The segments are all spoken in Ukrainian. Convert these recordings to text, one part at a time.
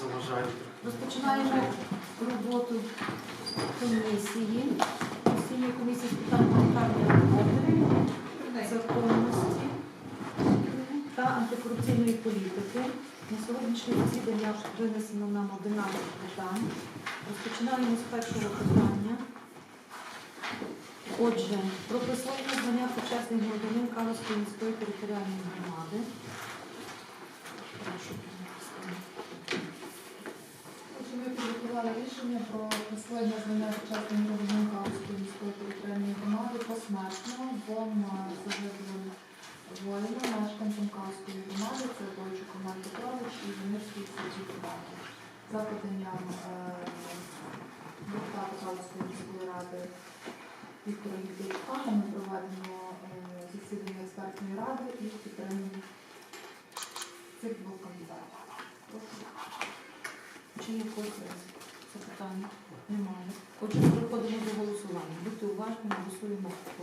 заважають. Розпочинаємо роботу комісії. Постійної комісії з питань гуманітарної роботи, законності та антикорупційної політики. На сьогоднішнє засідання винесено нам 11 питань. Розпочинаємо з першого питання. Отже, про присвоєння звання почесних громадянин Каловської міської територіальної громади. Прошу, Ми рішення про присвоєння звання почесного громадянина Калузької міської територіальної громади посмертно двом загиблим воїнам, мешканцям Калузької громади, це Бойчук Роман Петрович і Венирський Сергій Іванович. За поданням е, депутата Калузької міської ради Віктора Юрійовича ми проведемо е, засідання експертної ради і підтримуємо цих двох кандидатів. Прошу. Чи є когось запитання? Немає. Отже, переходимо до голосування. Будьте уважні, голосуємо в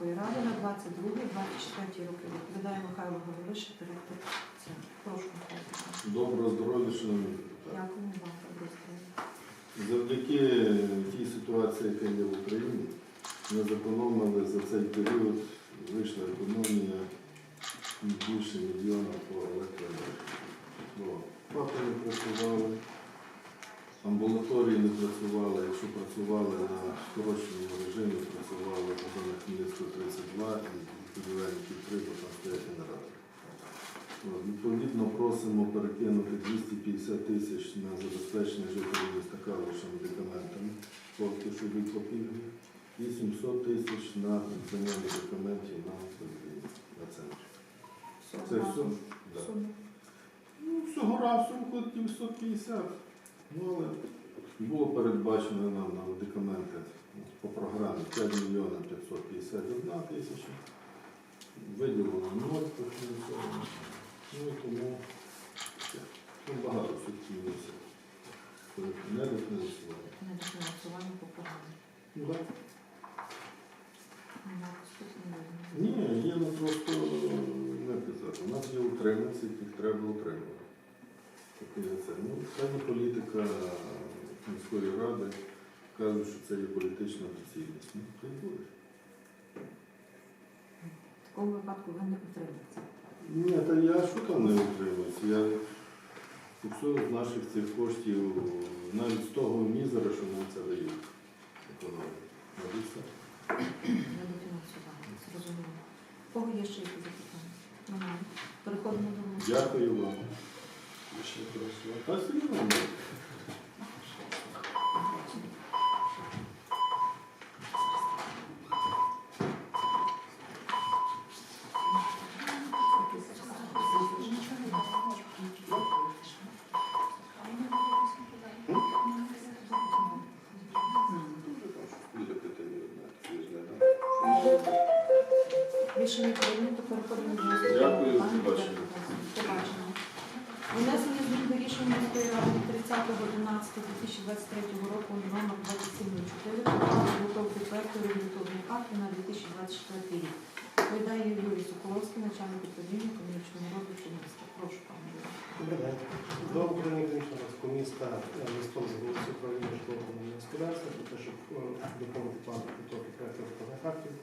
міської ради на 22-24 роки. Відповідає Михайло Голович, директор центру. Прошу, Михайло. Доброго здоров'я, шановні депутати. Дякую вам, добре здоров'я. Завдяки тій ситуації, яка є в Україні, ми зекономили за цей період, вийшла економія більше мільйона по електроенергії. Папи не працювали, амбулаторії не працювали, якщо працювали на скороченому режимі, працювали на Хмельницького 32 і Підівельників 3, бо там стоять генератори. Відповідно, просимо перекинути 250 тисяч на забезпечення жителів міста Калуша медикаментами, поки що пільги, і 700 тисяч на придбання медикаментів на, на центрі. Це все? Да. Ну, всього разу виходить 950. Ну, але було передбачено нам на медикаменти по програмі 5 мільйонів 551 тисяча. Виділено 0 профінансовано. Ну і тому ну, багато мінусів. Не дофінансували. Не дофінансування по програмі. Ну, так. Ні, є ну просто не казати. У нас є утриманці, яких треба утримувати. Таке це. Ну, певна політика міської ради кажуть, що це є політична доцільність. Ну, хай буде. В такому випадку ви не утримуєте. Ні, та я що там не утримуюся? Я фіксую з наших цих коштів навіть з того мізера, що нам це дають. Економія. Ну, все. Зрозуміло. У кого є ще якісь запитання? Немає. Переходимо до голосування. Дякую вам. Спасибо. Рішення міста е, листом управління житлово-комунального господарства про те, щоб е, доповнити план підготовки проєкту виконання актів.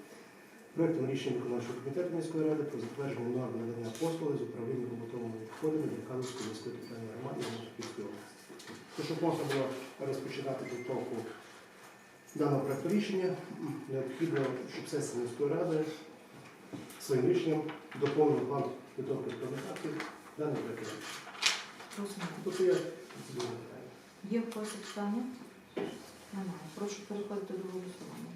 Проєктом рішення виконавчого комітету міської ради про затвердження норм надання послуги з управління побутовими відходами для Калузької міської територіальної громади Івано-Франківської області. То, щоб можна було розпочинати підготовку даного проєкту рішення, необхідно, щоб сесія міської ради своїм рішенням доповнила план підготовки виконання актів даний проєкт рішення. Процедурне питання. Є в когось питання? Немає. Прошу переходити до голосування.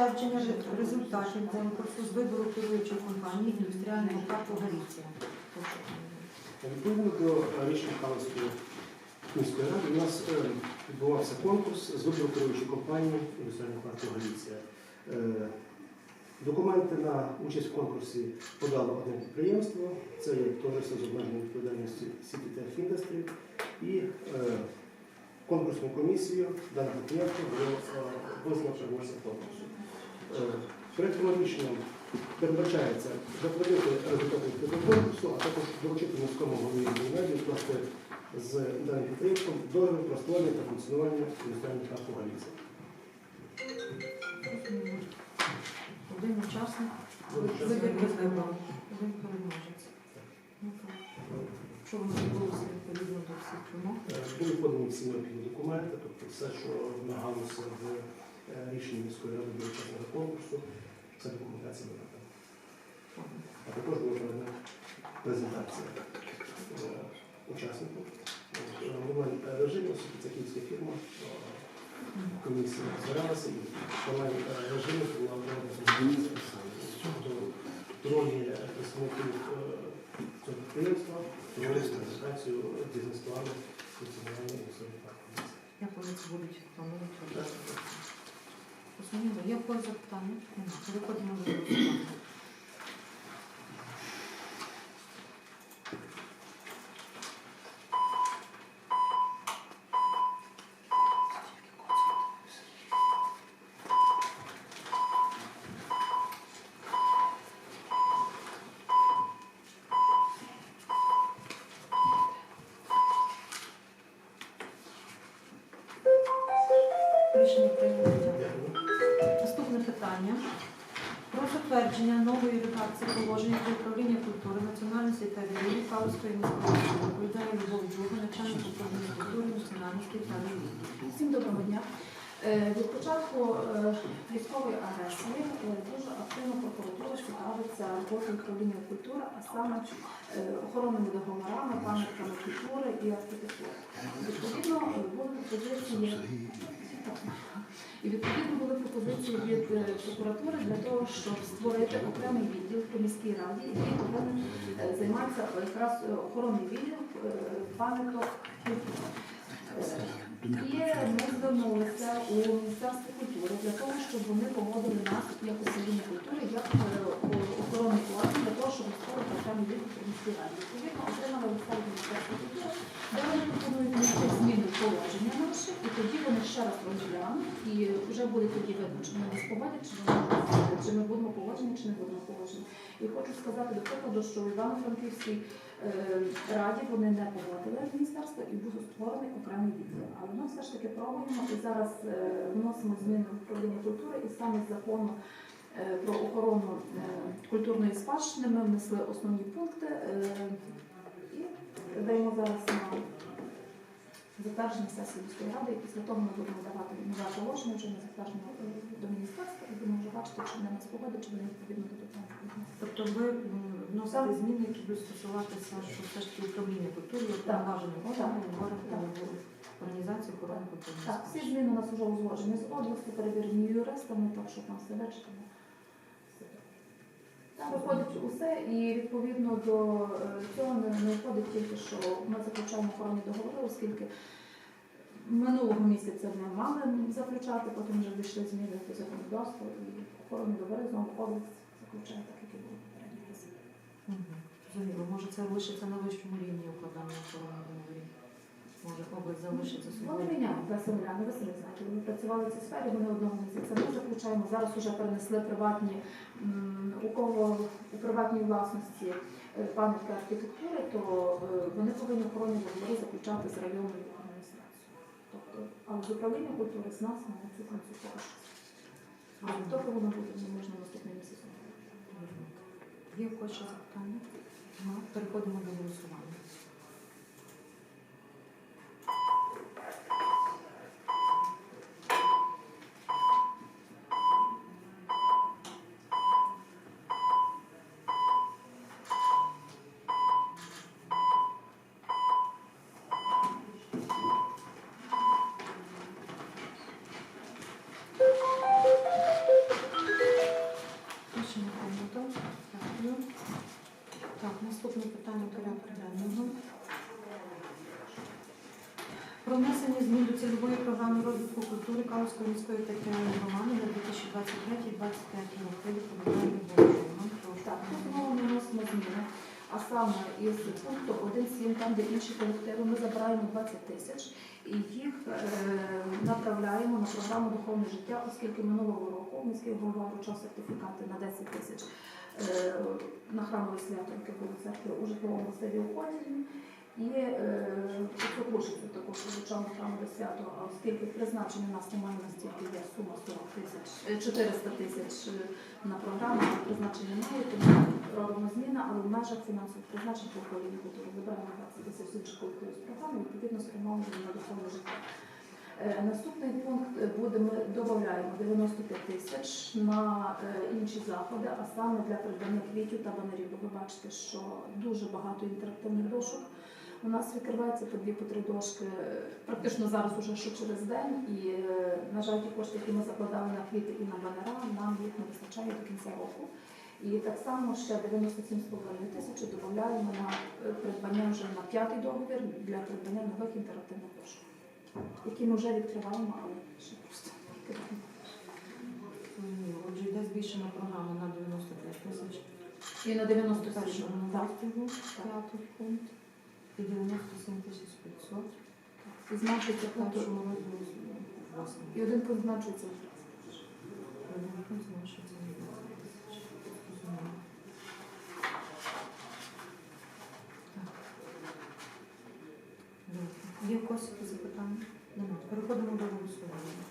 Затвердження результатів конкурсу з вибору керуючої компанії індустріального парку Галіція. Відповідно до рішення Халицької міської ради, у нас е, відбувався конкурс з вибору керуючої компанії індустріального парку Галіція. Е, Документи на участь в конкурсі подало одне підприємство, це є товариство з обмеженою відповідальністю City Industry, і е, конкурсною комісією дане підприємство було е, визнано конкурсу. Е, Проектом рішенням передбачається затвердити результати конкурсу, а також доручити міському голові медіа вкласти з даним підприємством договір про створення та функціонування індустріальних парку Галіція. Один учасник, один переможець. Ну. Що воно відбулося відповідно до всіх вимог? Е, Були подані всі необхідні документи, тобто все, що вимагалося в е, рішенні міської ради до учасного конкурсу, вся документація була там. А також була проведена презентація е, учасників. Е, оскільки це київська фірма, комісія збиралася і в онлайн режимі була до ролі представників цього підприємства, презентацію бізнес-плану функціонування інвестиційних парків. Як вони це будуть планувати? Зрозуміло. Є в когось запитання? Нема. Переходимо до голосування. Рішення цікавиться роботою управління культури, а саме е, охоронними договорами, пам'ятками культури і архітектури. Відповідно, були пропозиції і відповідно були пропозиції від е, прокуратури для того, щоб створити окремий відділ при міській раді, який повинен е, займатися якраз охоронний відділ пам'яток культури. І ми звернулися у Міністерство культури для того, щоб вони погодили нас як управління культури, як е, охоронний орган для того, щоб створити окремий відділ при раді. Відповідно, отримали листа від Міністерства культури, де вони пропонують внести зміни положення наші, і тоді вони ще раз розглянуть, і вже буде тоді видно, чи вони нас погодять, чи, вони чи ми будемо погоджені, чи не будемо погоджені. І хочу сказати до прикладу, що в Івано-Франківській раді вони не погодили міністерство і був створений окремий відділ. Але ми все ж таки пробуємо і зараз е, вносимо зміни в управління культури і саме з закону е, про охорону е, культурної спадщини ми внесли основні пункти е, і даємо зараз на затвердження сесії міської ради, і після того ми будемо давати нове положення вже на затвердження е, до міністерства і будемо вже бачити, чи вони нас погодять, чи вони відповідно до того. Тобто ви Так. зміни, які будуть стосуватися, що все ж таки управління культури, як Так. повноважений Так. орган, говорить про організацію охорони культури. Так, всі зміни у нас вже узгоджені з областю, перевірені юристами, так що там все вичитано. Там виходить усе, і відповідно до е, цього не, не виходить тільки, що ми заключаємо охоронні договори, оскільки минулого місяця ми мали заключати, потім вже вийшли зміни до законодавства і охоронні договори знову область заключає так, як і було попередньо. Мгм. Зрозуміло. Може це лишиться на вищому рівні укладання охорони договорів? Може область залишиться Вони собою? міняють Василяни, ви самі знаєте, вони працювали в цій сфері, вони одного місяця ми заключаємо. Зараз вже перенесли приватні, у кого у приватній власності е, пам'ятки архітектури, то е, вони повинні охоронні договори заключати з районною адміністрацією. Тобто, але з управління культури з нас на цю консультацію. А хто воно буде, не можна наступний місяць. Є ще запитання? Нема. Переходимо до голосування. Розвитку міської територіальної громади на 2023-2025 роки. Відповідальний Володимир. Так, тут знову ми вносимо зміни. А саме із пункту 1.7, там, де інші колективи, ми забираємо 20 тисяч і їх е, направляємо на програму духовне життя, оскільки минулого року міський голова вручав сертифікати на 10 тисяч е, на храмове свято, яке було в церкві у житловому масиві у І е, також вручав на храмове свято, а оскільки призначення у нас немає настільки є сума 40 тисяч, е, 400 тисяч е, на програму, призначення немає, тому робимо зміни, але в межах фінансових призначень по управлінню культури вибираємо 20 тисяч з інших з програми, відповідно спрямовуємо на духовне життя. Е, Наступний пункт е, буде, ми додаємо 95 тисяч на е, інші заходи, а саме для придбання квітів та банерів. Бо Ви бачите, що дуже багато інтерактивних дошок. У нас відкривається по дві по три дошки е, практично зараз уже що через день. І, е, на жаль, ті кошти, які ми закладали на квіти і на банера, нам їх не вистачає до кінця року. І так само ще 97,5 тисячі додаємо на е, придбання вже на п'ятий договір для придбання нових інтерактивних дошок, які ми вже відкриваємо, але ще просто відкриваємо. Отже, йде збільшена програма на 95 тисяч. І на 90 тисяч. Так. Розділу. І 97 тисяч 500. І зменшується В пункт. першому розділі. І один зменшується. Один пункт зменшується на 20 тисяч. Зрозуміло. Так. Добре. Є в когось запитання? Немає. Переходимо до голосування.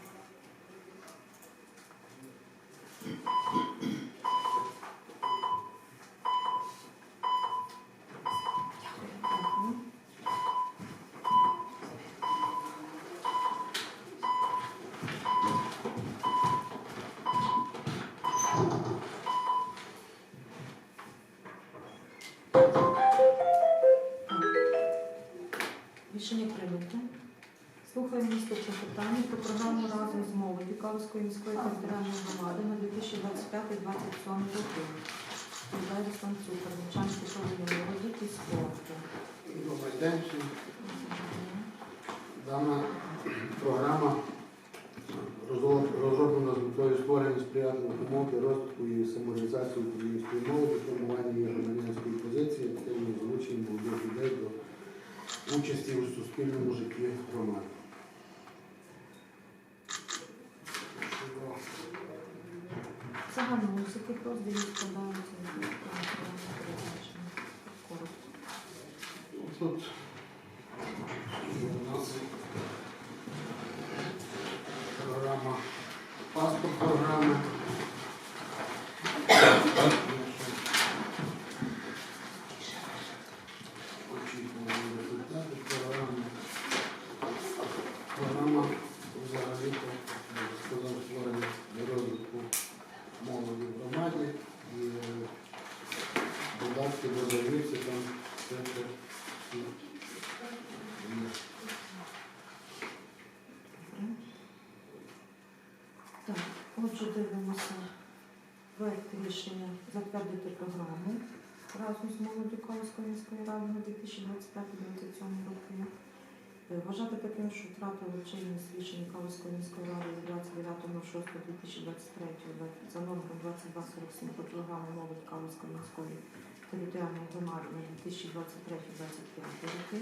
З міської територіальної громади на 2025-2027 роки. Руслан Цукор, начальник управління молоді і спорту. Добрий день всім. Дана програма розроб- розроблена з метою створення сприятливих умов для розвитку і самореалізації української мови, формування її громадянської позиції, активного залучення молодих людей до участі у суспільному житті громади. Загально з яких розділів складаються програмне передбачення? Коротко. Тут у нас програма паспорт програми. Програма взагалі сказав створення розвитку молоді в громаді і е, додатки до завівці там все це. Так, отже, дивимося проект рішення затвердити програму разом з молоді Калузької міської ради на 2025-2027 роки. Е, Вважати таким, що втратили чинність рішення Калузької міської ради від 29.06.2023 за номером 2247 про програму молоді Калузької міської територіальної громади на 2023-2025 роки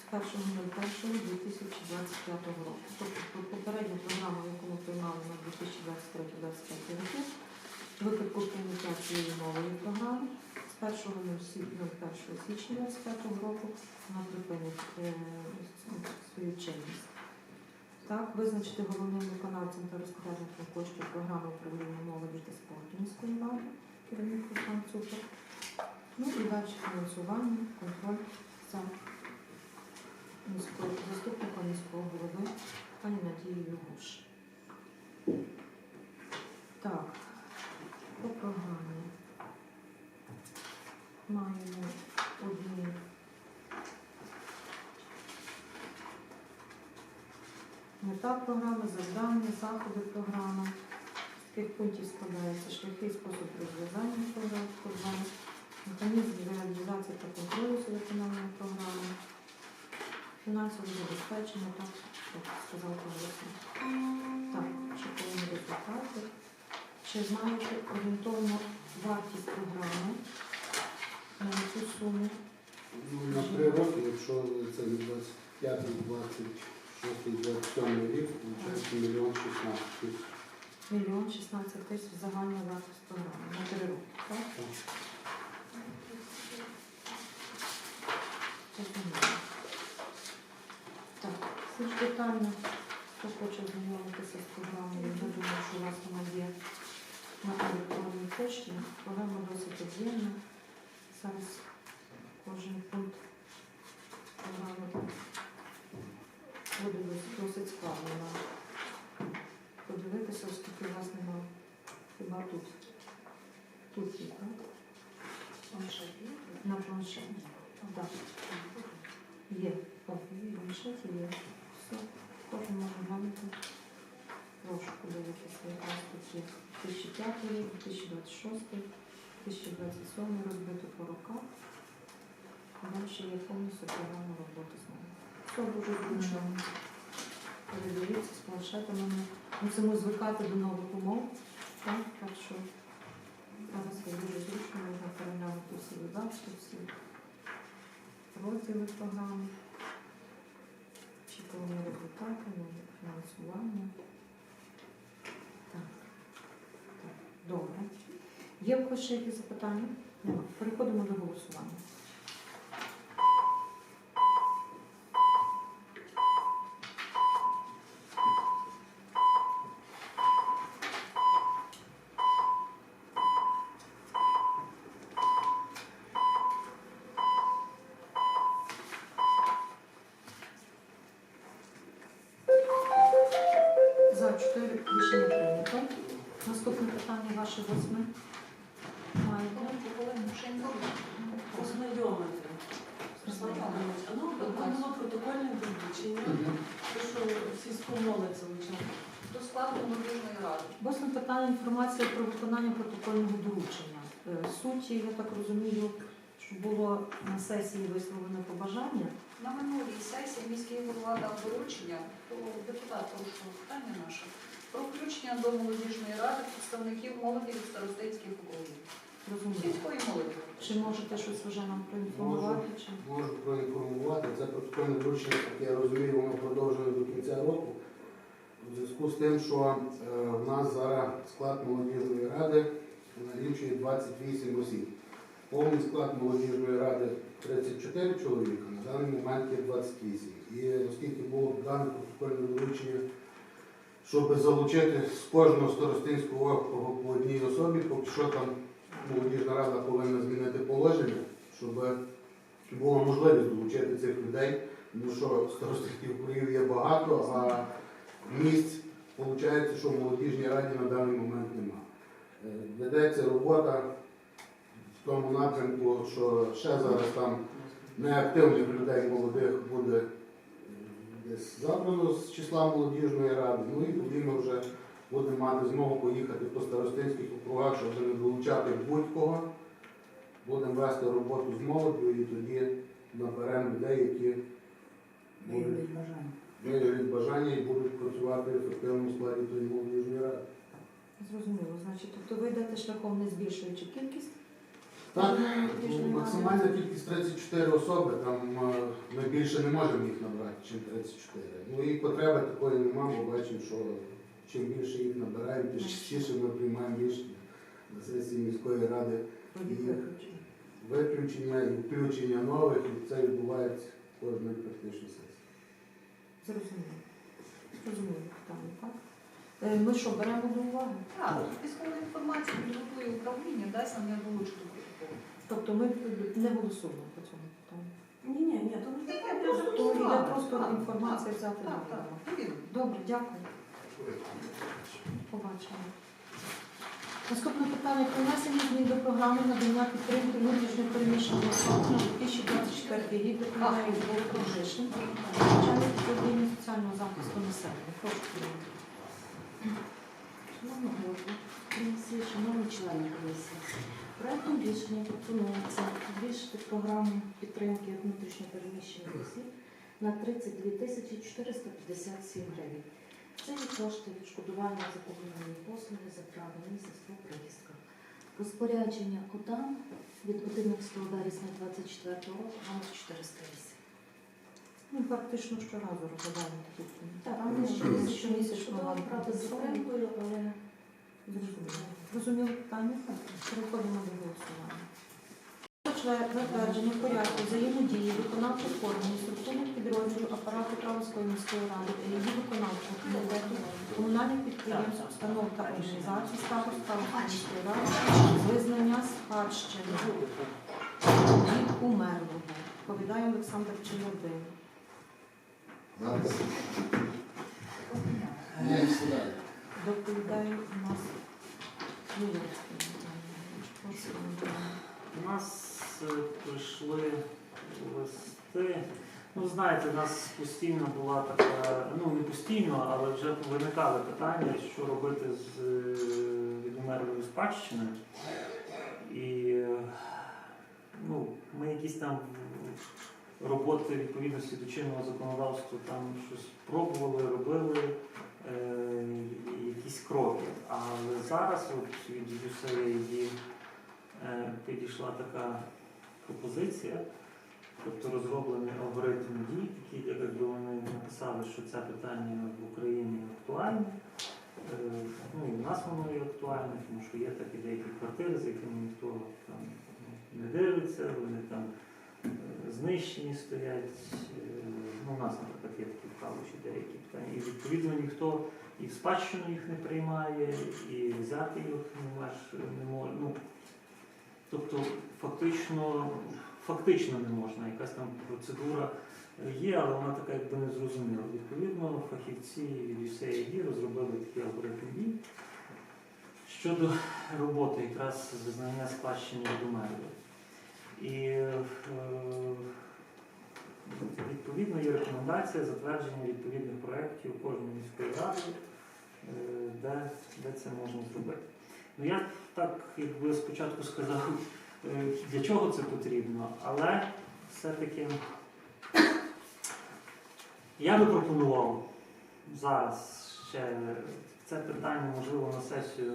з 1.01.2025 року. Тобто по- попередню програму, яку ми приймали на 2023-2025 роки, випадку прийняття цієї нової програми з 1.01 січня 2025 року вона припинить е, свою чинність. Так, визначити головним виконавцем та розпорядником коштів програми управління молоді та спорту міської ради, керівник Руслан Цукер. Ну і далі фінансування, контроль за міського заступника міського голови пані Надією Гуш. Так, по програмі маємо одні мета програми, завдання, заходи програми. таких пунктів складається шляхи спосіб розв'язання програми, механізм реалізації та контролю за виконанням програми, фінансове забезпечення, так, як сказав Павло. Так, повинні результати. Чи знаєте орієнтовну вартість програми на цю суму? Ну, на три роки, якщо це від 25, 26, 27 рік, виходить мільйон 16 тисяч. Мільйон 16 тисяч загальна вартість програми на три роки, так? Зрозуміло. Так, всі ж детально, хто хоче знайомитися з програмою, я думаю, що у вас вона є на електронній пошті. Програма досить об'ємна. Зараз кожен пункт буде досить- складно нам подивитися, оскільки у вас немає хіба тут. Тут є, так? На планшеті. Так. Є. Планшеті є. Все. Кожен може глянути. Прошу подивитися, яка тут є 2005 рік, 2026, 2027 розбито по роках. Далі є повністю програма роботи з нами. Все дуже зручно. Передивіться з планшетами. Мусимо звикати до нових умов. Так, так що зараз є дуже зручно, можна переглянути всі видатки, всі розділи програми, очікувані результати, нове фінансування. Так, так, добре. Є в ще якісь запитання? Переходимо до голосування. Побажання. На минулій сесії міський голова дав доручення, то депутат питання наше, про включення до молодіжної ради представників молоді від старостинських округів. Сільської молоді. Чи можете щось вже нам проінформувати? Чи? Можу проінформувати. Це протокольне доручення, як я розумію, воно продовжує до кінця року. У зв'язку з тим, що е, в нас зараз склад молодіжної ради налічує 28 осіб. Повний склад молодіжної ради 34 чоловіка, на даний момент є 28. І оскільки було дане протокольне доручення, щоб залучити з кожного старостинського округу по одній особі, поки що там молодіжна рада повинна змінити положення, щоб була можливість долучити цих людей, тому що старостинських округів є багато, а місць виходить, що в молодіжній раді на даний момент немає. Ведеться робота тому напрямку, що ще зараз там неактивних людей молодих буде десь забрано з числа молодіжної ради. Ну і тоді ми вже будемо мати змогу поїхати по старостинських округах, щоб не долучати будь-кого. Будемо вести роботу з молоддю і тоді наберемо людей, які будуть виявлять бажання і будуть працювати в ефективному складі тої молодіжної ради. Зрозуміло. Значить, тобто ви йдете шляхом не збільшуючи кількість? Так, максимальна кількість 34 особи, там е, ми більше не можемо їх набрати, ніж 34. Ну і потреби такої немає, бо бачимо, що чим більше їх набираємо, тим частіше ми приймаємо рішення на сесії міської ради Ні. виключення? і включення нових, і це відбувається кожної практично сесії. Зрозуміло. Зрозуміло питання, так? Е, Ми що, беремо до уваги? Так, військову інформацію підготує управління, дасть нам я долучу до протоколу. Тобто ми не голосуємо по цьому питанню. Ні, ні, ні, то не таке, Просто просто То йде просто інформація так, взяти Так, так, Добре, дякую. Побачимо. Наступне питання про внесення змін до програми надання підтримки внутрішньо переміщених особ на 2024 рік доповідає Любов Кружишин, начальник управління соціального захисту населення. Прошу. Ірина. Шановна голову комісії, шановні члени комісії, проектом рішення пропонується збільшити програму підтримки внутрішньопереміщених осіб на 32 тисячі 457 гривень. Це є кошти відшкодування за комунальні послуги за право місяць по приїздках. Розпорядження КОДАМ від 11 вересня 24 року номер 408. Ну, фактично щоразу розглядаємо такі Так, є ще щомісячно правда з підтримкою, але зрозуміло. Зрозуміло питання? Переходимо до голосування. Затвердження порядку взаємодії виконавчих органів структурних підрозділів апарату Кравської міської ради та її виконавчого комітету комунальних підприємств, установ та організацій статус Кравської міської ради визнання спадщини від умерлого. Повідає Олександр Челядин. Доповідає у нас. У нас е, прийшли листи. Ну, знаєте, у нас постійно була така, ну не постійно, але вже виникали питання, що робити з е, відумерлою спадщиною. І ну, ми якісь там роботи відповідності до чинного законодавства там щось пробували, робили якісь кроки. Але зараз от від USAID е, підійшла така пропозиція, тобто розроблений алгоритм дій, такий, якби вони написали, що це питання в Україні актуальне. Е, Ну і в нас воно є актуальне, тому що є такі деякі квартири, з якими ніхто там не дивиться, вони там е, знищені стоять. Е, Ну, у нас, наприклад, є такі вкалуші деякі питання. І відповідно ніхто і в спадщину їх не приймає, і взяти їх не може. Не може. Ну, тобто фактично, фактично не можна. Якась там процедура є, але вона така якби не зрозуміла. Відповідно, фахівці від USAID розробили такий алгоритм дій щодо роботи якраз з визнання спадщини від умерлих. І е, відповідно є рекомендація затвердження відповідних проєктів кожної міської ради, е, де, де це можна зробити. Ну я так якби спочатку сказав, е, для чого це потрібно, але все-таки я би пропонував зараз ще це питання, можливо, на сесію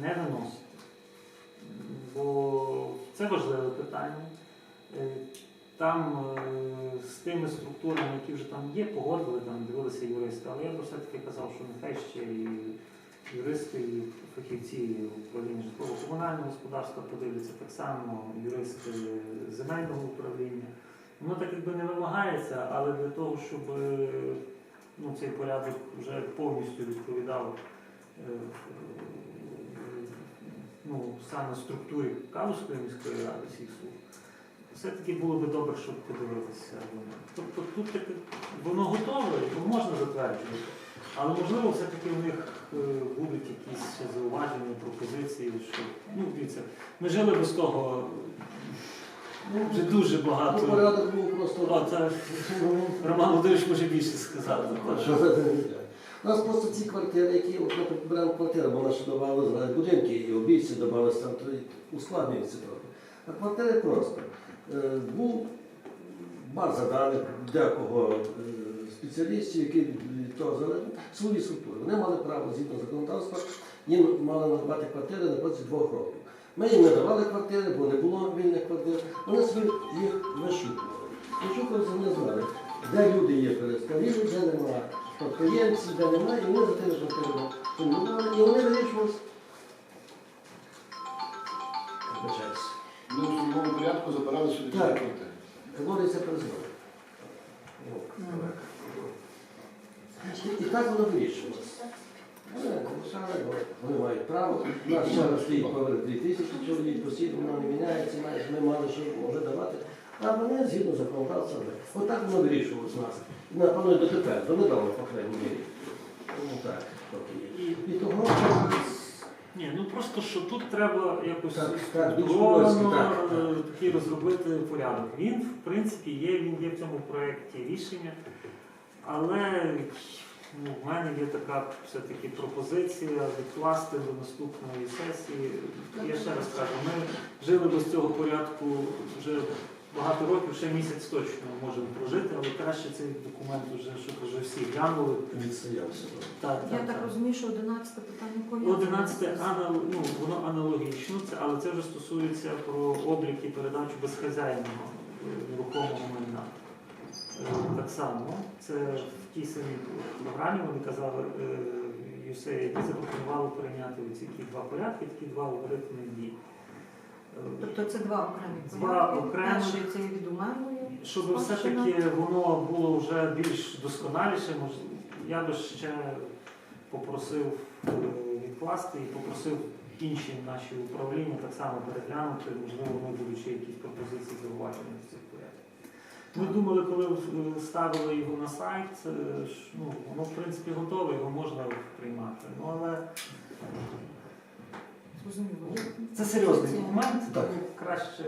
не виносити, бо це важливе питання. Е, Там е, з тими структурами, які вже там є, погодили, там дивилися юристи, але я би все-таки казав, що нехай ще і юристи, і фахівці управління житлово-комунального господарства подивляться так само, юристи земельного управління. Воно так якби не вимагається, але для того, щоб е, ну, цей порядок вже повністю відповідав ну, саме структурі Калузької міської ради всіх служб, все-таки було би добре, щоб подивилися. вони. Тобто тут таке, воно готове, його можна затверджувати, але можливо все-таки в них е, будуть якісь ще зауваження, пропозиції, що ну, дивіться, ми жили без того ну, вже дуже Ну, багато. порядок був просто. О, це Роман Володимирович може більше сказати. У нас просто ці квартири, які, от, беремо квартиру, бо наші давали зараз будинки і обійці додавалися там, то ускладнюється трохи. А квартири просто. Е, Був база даних декого е, спеціалістів, які від того свої структури. Вони мали право згідно законодавства, їм мали надавати квартири на протязі двох років. Ми їм не давали квартири, бо не було вільних квартир. Вони собі їх вишукували. Вишукували, вони знали, де люди є перестарілі, де немає підприємців, де немає, і вони за тими квартирами формували, і вони вирішувалися. Ми в судовому порядку забирали сюди ці Так. квартири. Вводиться призволи. І так воно вирішувалося. Вони бо Вони мають право. У нас ще раз стоїть поверх 2 тисячі чоловік, постійно воно не міняється, ми мали що могли давати. А вони згідно законодавства. Отак воно вирішувалося у нас. Напевно, і дотепер, до недавно, по крайній мірі. Ну так, поки є. І, І того ні, ну просто що тут треба якось Так, так, більш по-людськи, так, так. е, такий розробити порядок. Він, в принципі, є, він є в цьому проєкті рішення, але ну, в мене є така все-таки пропозиція відкласти до наступної сесії. Я ще раз кажу, ми жили без цього порядку вже багато років, ще місяць точно можемо прожити, але краще цей документ вже, щоб вже всі глянули. Відстоявся. Так, Я так, так розумію, що 11 питання пов'язане. 11 анал, ну, воно аналогічно, це, але це вже стосується про облік і передачу безхазяйного е, нерухомого майна. Е, Так само, це в тій самій програмі вони казали, е, USAID запропонували прийняти ці два порядки, такі два алгоритми дій. Тобто це два окремі Два окремі. Перший це від умерлої. Щоб все-таки воно було вже більш досконаліше, я би ще попросив е, відкласти і попросив інші наші управління так само переглянути, можливо, вони будуть ще якісь пропозиції зауваження з цих порядків. Ми думали, коли е, ставили його на сайт, ну, воно в принципі готове, його можна приймати. Ну, але Зрозуміло. Це серйозний документ, Так. тому краще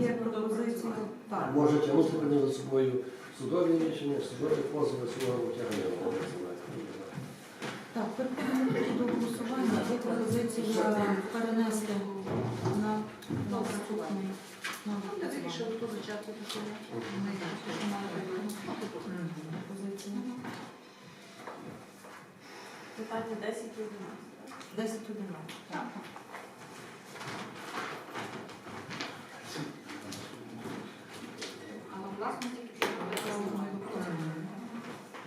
Є пропозиція. Так. Може тягнути за собою судові рішення, судові позови, судове витягнення. Так, переходимо тоді до голосування. Є пропозиція перенести на, на наступний. На Ну, вирішили, хто зачатку пішов. Пропозиція. Питання 10 і 11. 10 11. Так. А на власну тільки треба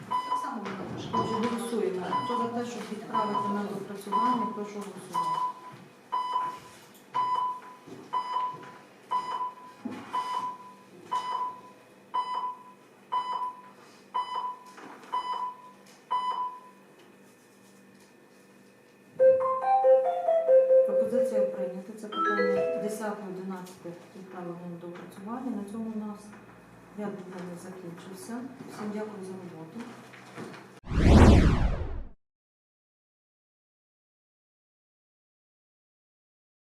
Так само воно теж. Отже, голосуємо. Хто за те, щоб відправити на прошу голосувати. Пропозиція прийнята. Це питання 10 11 відправлено на допрацювання. На цьому у нас ряд питань закінчився. Всім дякую за роботу.